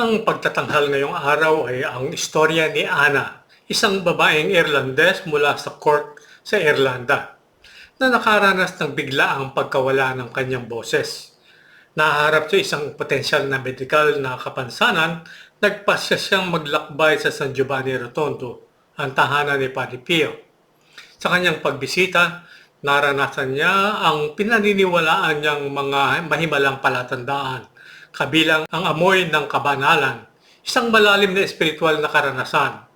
Ang pagtatanghal ngayong araw ay ang istorya ni Ana, isang babaeng Irlandes mula sa Cork sa Irlanda, na nakaranas ng biglaang pagkawala ng kanyang boses. Naharap sa isang potensyal na medikal na kapansanan, nagpasya siyang maglakbay sa San Giovanni Rotondo, ang tahanan ni Padre Pio. Sa kanyang pagbisita, naranasan niya ang pinaniniwalaan niyang mga mahimalang palatandaan, kabilang ang amoy ng kabanalan, isang malalim na espiritual na karanasan.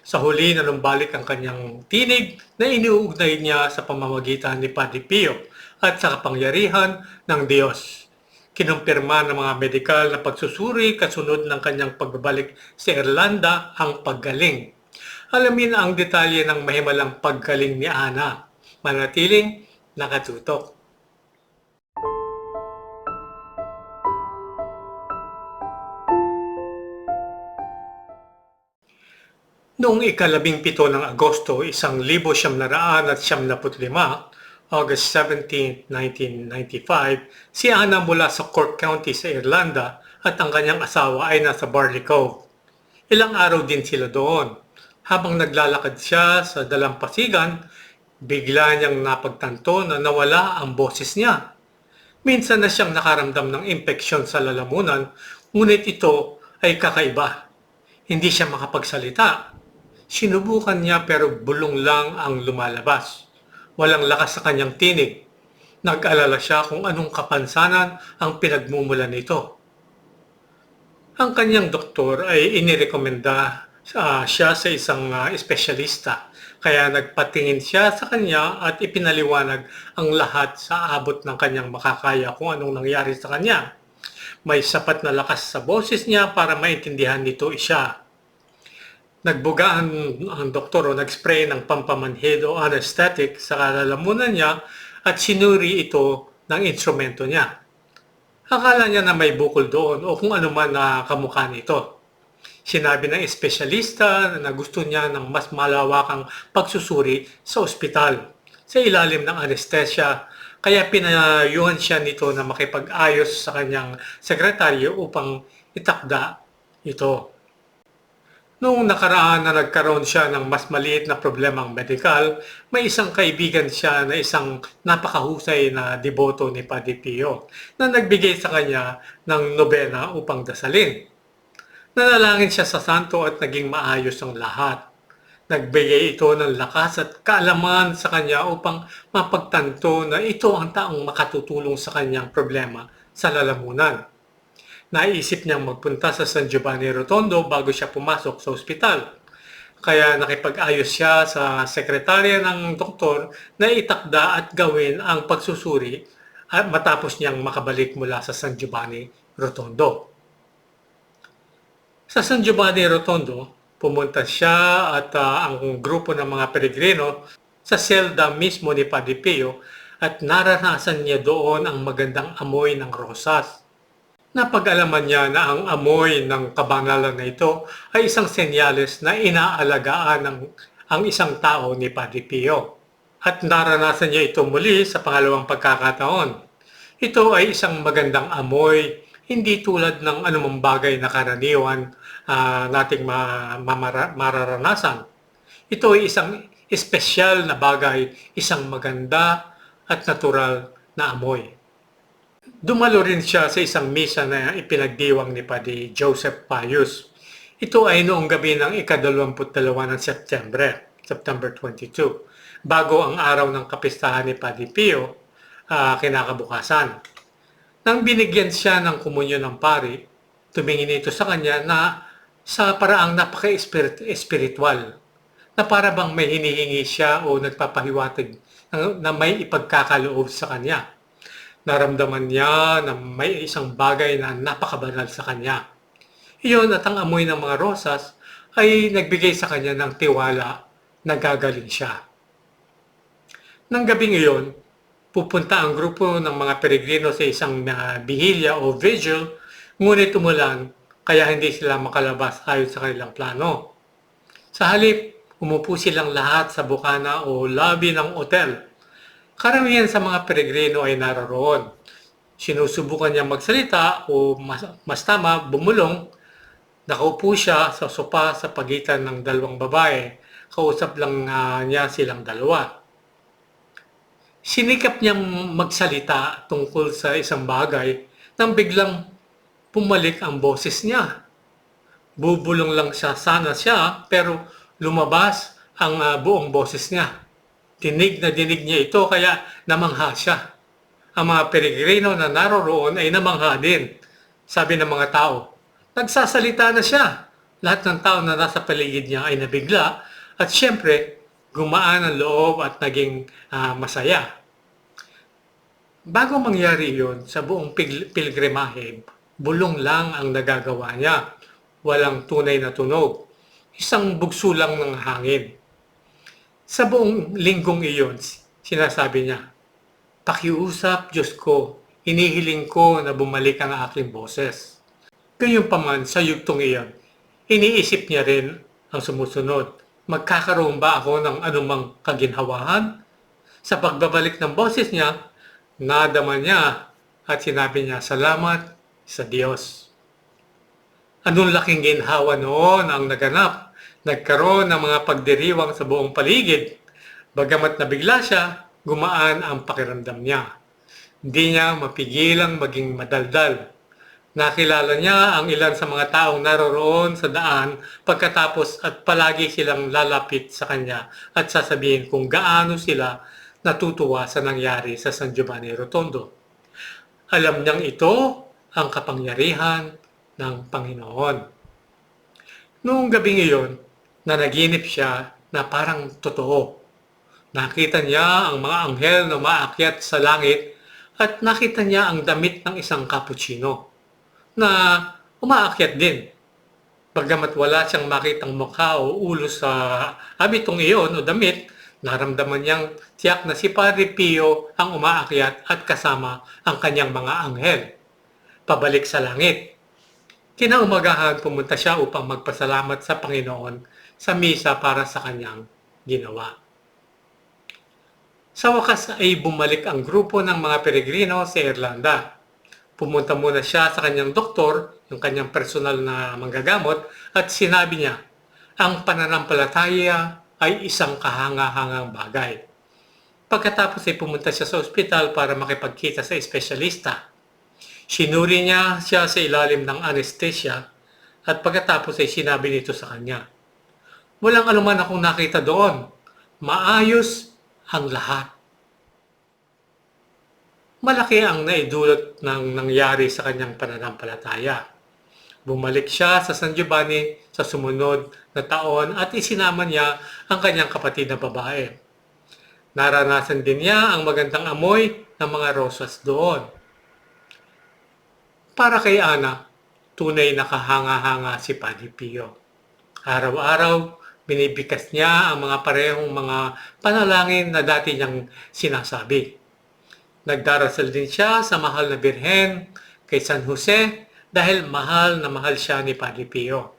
Sa huli, nanumbalik ang kanyang tinig na iniuugnay niya sa pamamagitan ni Padre Pio at sa kapangyarihan ng Diyos. Kinumpirma ng mga medikal na pagsusuri kasunod ng kanyang pagbabalik sa Irlanda ang paggaling. Alamin ang detalye ng mahimalang paggaling ni Ana. Manatiling nakatutok. Noong ikalabing pito ng Agosto, isang libo siyam na raan at siyam naput lima, August 17, 1995, si Anna mula sa Cork County sa Irlanda at ang kanyang asawa ay nasa Barley Cove. Ilang araw din sila doon. Habang naglalakad siya sa dalampasigan, bigla niyang napagtanto na nawala ang boses niya. Minsan na siyang nakaramdam ng impeksyon sa lalamunan, ngunit ito ay kakaiba. Hindi siya makapagsalita. Sinubukan niya pero bulong lang ang lumalabas. Walang lakas sa kanyang tinig. Nag-alala siya kung anong kapansanan ang pinagmumulan nito. Ang kanyang doktor ay inirekomenda ah, siya sa isang ah, espesyalista. Kaya nagpatingin siya sa kanya at ipinaliwanag ang lahat sa abot ng kanyang makakaya kung anong nangyari sa kanya. May sapat na lakas sa boses niya para maintindihan nito siya. Nagbuga ang, doktor o nag-spray ng pampamanhid o anesthetic sa kalalamunan niya at sinuri ito ng instrumento niya. Akala niya na may bukol doon o kung ano man na kamukha nito. Sinabi ng espesyalista na gusto niya ng mas malawakang pagsusuri sa ospital sa ilalim ng anestesya kaya pinayuhan siya nito na makipag-ayos sa kanyang sekretaryo upang itakda ito. Noong nakaraan na nagkaroon siya ng mas maliit na problemang medikal, may isang kaibigan siya na isang napakahusay na deboto ni Padre Pio na nagbigay sa kanya ng nobena upang dasalin. Nanalangin siya sa santo at naging maayos ang lahat. Nagbigay ito ng lakas at kaalaman sa kanya upang mapagtanto na ito ang taong makatutulong sa kanyang problema sa lalamunan. Naisip niyang magpunta sa San Giovanni Rotondo bago siya pumasok sa ospital. Kaya nakipag-ayos siya sa sekretarya ng doktor na itakda at gawin ang pagsusuri at matapos niyang makabalik mula sa San Giovanni Rotondo. Sa San Giovanni Rotondo, pumunta siya at ah, ang grupo ng mga peregrino sa selda mismo ni Padre Pio at naranasan niya doon ang magandang amoy ng rosas. Napag-alaman niya na ang amoy ng kabanalan na ito ay isang senyales na inaalagaan ng ang isang tao ni Padre Pio. At naranasan niya ito muli sa pangalawang pagkakataon. Ito ay isang magandang amoy, hindi tulad ng anumang bagay na karaniwan ah, nating ma- mamara- mararanasan. Ito ay isang espesyal na bagay, isang maganda at natural na amoy. Dumalo rin siya sa isang misa na ipinagdiwang ni Padre Joseph Pius. Ito ay noong gabi ng ikadalawamput-dalawa ng September, September 22, bago ang araw ng kapistahan ni Padre Pio, ah, kinakabukasan. Nang binigyan siya ng komunyon ng pari, tumingin ito sa kanya na sa paraang napaka-espiritual, na para bang may hinihingi siya o nagpapahiwatig na, na may ipagkakaloob sa kanya naramdaman niya na may isang bagay na napakabanal sa kanya. Iyon at ang amoy ng mga rosas ay nagbigay sa kanya ng tiwala na gagaling siya. Nang gabing iyon, pupunta ang grupo ng mga peregrino sa isang uh, bihilya o vigil, ngunit umulan kaya hindi sila makalabas ayon sa kanilang plano. Sa halip, umupo silang lahat sa bukana o lobby ng hotel Karamihan sa mga peregrino ay naroroon. Sinusubukan niya magsalita o mas, mas tama, bumulong Nakaupo siya sa sopa sa pagitan ng dalawang babae. Kausap lang ah, niya silang dalawa. Sinikap niyang magsalita tungkol sa isang bagay nang biglang pumalik ang boses niya. Bubulong lang siya sana siya pero lumabas ang ah, buong boses niya. Dinig na dinig niya ito kaya namangha siya. Ang mga peregrino na naroroon ay namangha din. Sabi ng mga tao, nagsasalita na siya. Lahat ng tao na nasa paligid niya ay nabigla at siyempre gumaan ang loob at naging ah, masaya. Bago mangyari yon sa buong pil- pilgrimahe, bulong lang ang nagagawa niya. Walang tunay na tunog. Isang bugso lang ng hangin. Sa buong linggong iyon, sinasabi niya, Pakiusap, Diyos ko, inihiling ko na bumalik ang aking boses. Gayunpaman sa yugtong iyon, iniisip niya rin ang sumusunod. Magkakaroon ba ako ng anumang kaginhawahan? Sa pagbabalik ng boses niya, nadama niya at sinabi niya, Salamat sa Diyos. Anong laking ginhawa noon ang naganap? Nagkaroon ng mga pagdiriwang sa buong paligid. Bagamat nabigla siya, gumaan ang pakiramdam niya. Hindi niya mapigilang maging madaldal. Nakilala niya ang ilan sa mga taong naroroon sa daan pagkatapos at palagi silang lalapit sa kanya at sasabihin kung gaano sila natutuwa sa nangyari sa San Giovanni Rotondo. Alam niyang ito ang kapangyarihan ng Panginoon. Noong gabing iyon, nanaginip siya na parang totoo. Nakita niya ang mga anghel na maakyat sa langit at nakita niya ang damit ng isang cappuccino na umaakyat din. Bagamat wala siyang makitang mukha o ulo sa abitong iyon o damit, naramdaman niyang tiyak na si Padre Pio ang umaakyat at kasama ang kanyang mga anghel. Pabalik sa langit. Kinaumagahan pumunta siya upang magpasalamat sa Panginoon sa misa para sa kanyang ginawa. Sa wakas ay bumalik ang grupo ng mga peregrino sa Irlanda. Pumunta muna siya sa kanyang doktor, yung kanyang personal na manggagamot, at sinabi niya, ang pananampalataya ay isang kahanga-hangang bagay. Pagkatapos ay pumunta siya sa ospital para makipagkita sa espesyalista. Sinuri niya siya sa ilalim ng anesthesia at pagkatapos ay sinabi nito sa kanya, Walang anuman akong nakita doon. Maayos ang lahat. Malaki ang naidulot ng nangyari sa kanyang pananampalataya. Bumalik siya sa San Giovanni sa sumunod na taon at isinama niya ang kanyang kapatid na babae. Naranasan din niya ang magandang amoy ng mga rosas doon. Para kay Ana, tunay na kahanga-hanga si Padre Pio. Araw-araw, binibikas niya ang mga parehong mga panalangin na dati niyang sinasabi. Nagdarasal din siya sa mahal na Birhen kay San Jose dahil mahal na mahal siya ni Padre Pio.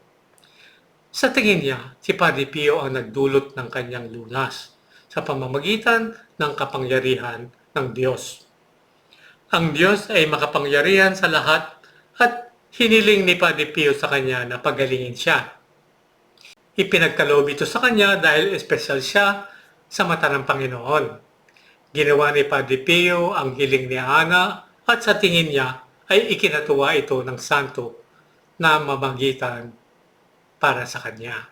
Sa tingin niya, si Padre Pio ang nagdulot ng kanyang lunas sa pamamagitan ng kapangyarihan ng Diyos. Ang Diyos ay makapangyarihan sa lahat at hiniling ni Padre Pio sa kanya na pagalingin siya. Ipinagkaloob ito sa kanya dahil espesyal siya sa mata ng Panginoon. Ginawa ni Padre Pio ang hiling ni Ana at sa tingin niya ay ikinatuwa ito ng santo na mamagitan para sa kanya.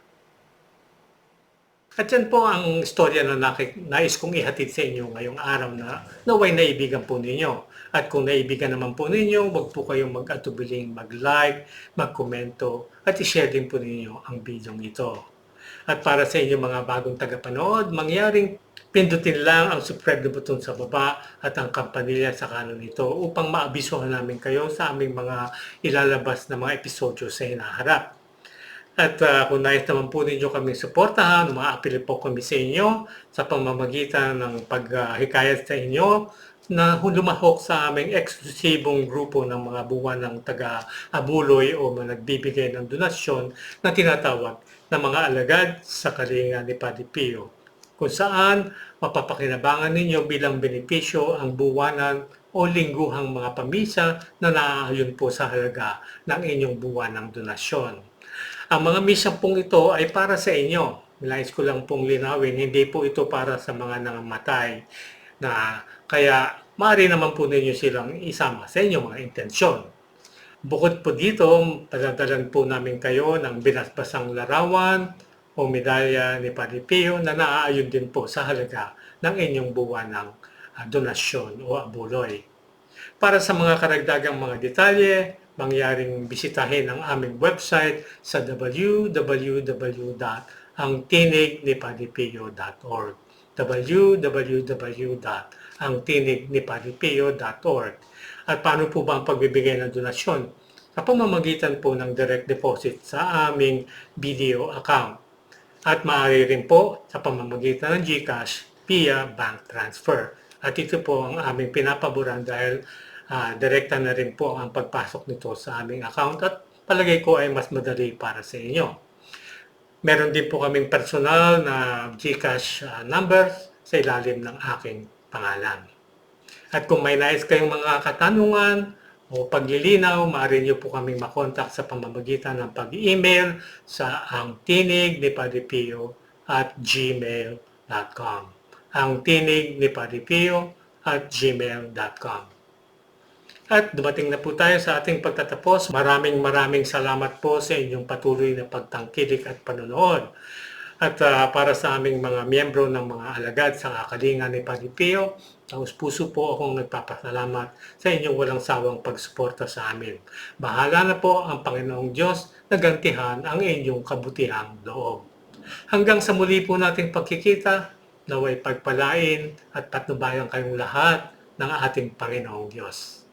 At yan po ang istorya na nais kong ihatid sa inyo ngayong araw na naway naibigan po ninyo. At kung naibigan naman po ninyo, wag po kayong mag-atubiling mag-like, mag-komento, at i-share din po ninyo ang video ito. At para sa inyo mga bagong tagapanood, mangyaring pindutin lang ang subscribe na button sa baba at ang kampanilya sa kanan nito upang maabisuhan namin kayo sa aming mga ilalabas na mga episodyo sa hinaharap. At uh, kung nais naman po ninyo kami suportahan, umaapil po kami sa inyo sa pamamagitan ng paghikayat sa inyo na lumahok sa aming eksklusibong grupo ng mga buwan ng taga-abuloy o mga nagbibigay ng donasyon na tinatawag na mga alagad sa kalinga ni Padre Pio kung saan mapapakinabangan ninyo bilang benepisyo ang buwanan o lingguhang mga pamisa na naaayon po sa halaga ng inyong buwan ng donasyon. Ang mga mission pong ito ay para sa inyo. Nais ko lang pong linawin, hindi po ito para sa mga nangamatay na kaya maaari naman po ninyo silang isama sa inyong mga intensyon. Bukod po dito, padadalan po namin kayo ng binasbasang larawan o medalya ni Padre Pio na naaayon din po sa halaga ng inyong buwan ng ah, donasyon o abuloy. Para sa mga karagdagang mga detalye, mangyaring bisitahin ang aming website sa www.angtinignipalipio.org www.angtinignipalipio.org At paano po ba ang pagbibigay ng donasyon? Sa pamamagitan po ng direct deposit sa aming video account. At maaari rin po sa pamamagitan ng GCash via bank transfer. At ito po ang aming pinapaboran dahil ah, direkta na rin po ang pagpasok nito sa aming account at palagay ko ay mas madali para sa inyo. Meron din po kaming personal na GCash ah, numbers sa ilalim ng aking pangalan. At kung may nais kayong mga katanungan o paglilinaw, maaari niyo po kaming makontak sa pamamagitan ng pag-email sa ang tinig ni Padre Pio at gmail.com. Ang tinig ni Padre Pio at gmail.com. At dumating na po tayo sa ating pagtatapos. Maraming maraming salamat po sa inyong patuloy na pagtangkilik at panonood. At ah, para sa aming mga miyembro ng mga alagad sa kakalinga ni Padre Pio, taos puso po akong nagpapasalamat sa inyong walang sawang pagsuporta sa amin. Bahala na po ang Panginoong Diyos na gantihan ang inyong kabutihang loob. Hanggang sa muli po nating pagkikita, naway pagpalain at patnubayan kayong lahat ng ating Panginoong Diyos.